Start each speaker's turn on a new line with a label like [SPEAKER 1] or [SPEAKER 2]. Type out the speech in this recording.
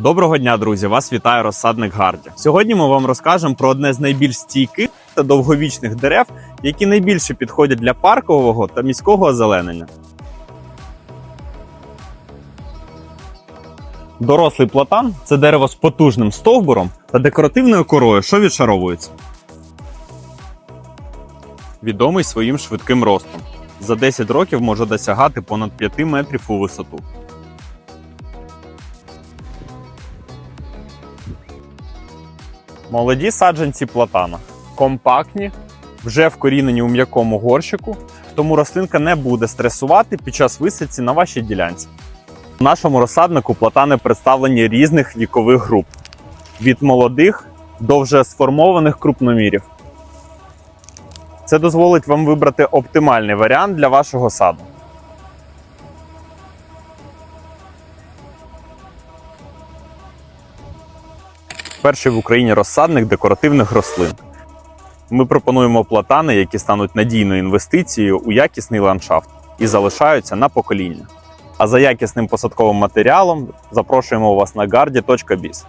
[SPEAKER 1] Доброго дня, друзі! Вас вітає розсадник Гарді. Сьогодні ми вам розкажемо про одне з найбільш стійких та довговічних дерев, які найбільше підходять для паркового та міського озеленення. Дорослий платан це дерево з потужним стовбуром та декоративною корою, що відшаровується. Відомий своїм швидким ростом. За 10 років може досягати понад 5 метрів у висоту. Молоді саджанці платана. Компактні, вже вкорінені у м'якому горщику, тому рослинка не буде стресувати під час висадці на вашій ділянці. У нашому розсаднику платани представлені різних вікових груп: від молодих до вже сформованих крупномірів. Це дозволить вам вибрати оптимальний варіант для вашого саду. Перший в Україні розсадник декоративних рослин. Ми пропонуємо платани, які стануть надійною інвестицією у якісний ландшафт і залишаються на покоління. А за якісним посадковим матеріалом запрошуємо вас на gardi.biz.